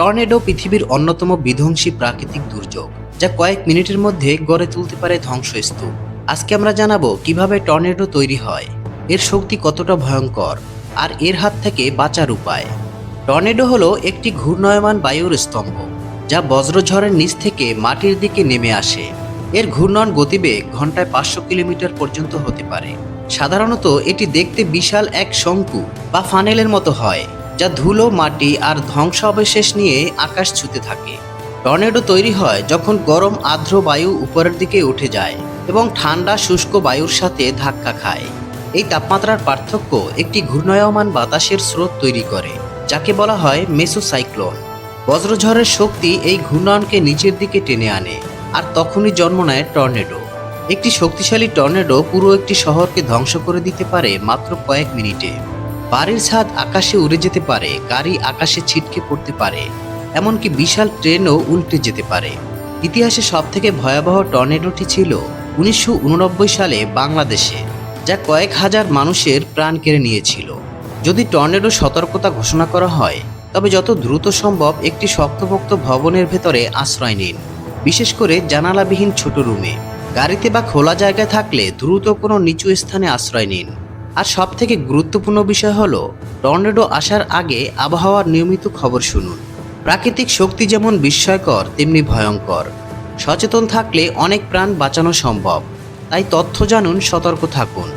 Tornado পৃথিবীর অন্যতম বিধ্বংসী প্রাকৃতিক দুর্যোগ, যা কয়েক মিনিটের মধ্যে গড়ে তুলতে পারে ধ্বংসস্তূপ। আজকে আমরা জানাব কীভাবে টর্নেডো তৈরি হয়, এর শক্তি কতটা ভয়ঙ্কর, আর এর হাত থেকে বাঁচার উপায়। টর্নেডো হলো একটি ঘূর্ণায়মান বায়ুর স্তম্ভ, যা বজ্রঝড়ের নিচ থেকে মাটির দিকে নেমে আসে। এর ঘূর্ণন গতিবেগ ঘন্টায় পাঁচশো কিলোমিটার পর্যন্ত হতে পারে। সাধারণত এটি দেখতে বিশাল এক শঙ্কু বা ফানেলের মতো হয়। যা ধুলো, মাটি আর ধ্বংসাবশেষ নিয়ে আকাশ ছুতে থাকে। টর্নেডো তৈরি হয় যখন গরম, আর্দ্র বায়ু উপরের দিকে উঠে যায় এবং ঠান্ডা, শুষ্ক বায়ুর সাথে ধাক্কা খায়। এই তাপমাত্রার পার্থক্য একটি ঘূর্ণায়মান বাতাসের স্রোত তৈরি করে, যাকে বলা হয় মেসোসাইক্লোন। বজ্রঝড়ের শক্তি এই ঘূর্ণয়নকে নিচের দিকে টেনে আনে আর তখনই জন্ম নেয় টর্নেডো। একটি শক্তিশালী টর্নেডো পুরো একটি শহরকে ধ্বংস করে দিতে পারে মাত্র কয়েক মিনিটে। বাড়ির ছাদ আকাশে উড়ে যেতে পারে, গাড়ি আকাশে ছিটকে পড়তে পারে, এমনকি বিশাল ট্রেনও উল্টে যেতে পারে। ইতিহাসে সবথেকে ভয়াবহ টর্নেডোটি ছিল উনিশশো উননব্বই সালে বাংলাদেশে, যা কয়েক হাজার মানুষের প্রাণ কেড়ে নিয়েছিল। যদি টর্নেডো সতর্কতা ঘোষণা করা হয়, তবে যত দ্রুত সম্ভব একটি শক্তপোক্ত ভবনের ভেতরে আশ্রয় নিন, বিশেষ করে জানালাবিহীন ছোট রুমে। গাড়িতে বা খোলা জায়গায় থাকলে দ্রুত কোনো নিচু স্থানে আশ্রয় নিন। আর সব থেকে গুরুত্বপূর্ণ বিষয় হল, টর্নেডো আসার আগে আবহাওয়ার নিয়মিত খবর শুনুন। প্রাকৃতিক শক্তি যেমন বিস্ময়কর, তেমনি ভয়ঙ্কর। সচেতন থাকলে অনেক প্রাণ বাঁচানো সম্ভব। তাই তথ্য জানুন, সতর্ক থাকুন।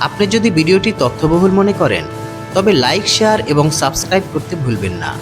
আপনি যদি ভিডিওটি তথ্যবহুল মনে করেন, তবে লাইক, শেয়ার এবং সাবস্ক্রাইব করতে ভুলবেন না।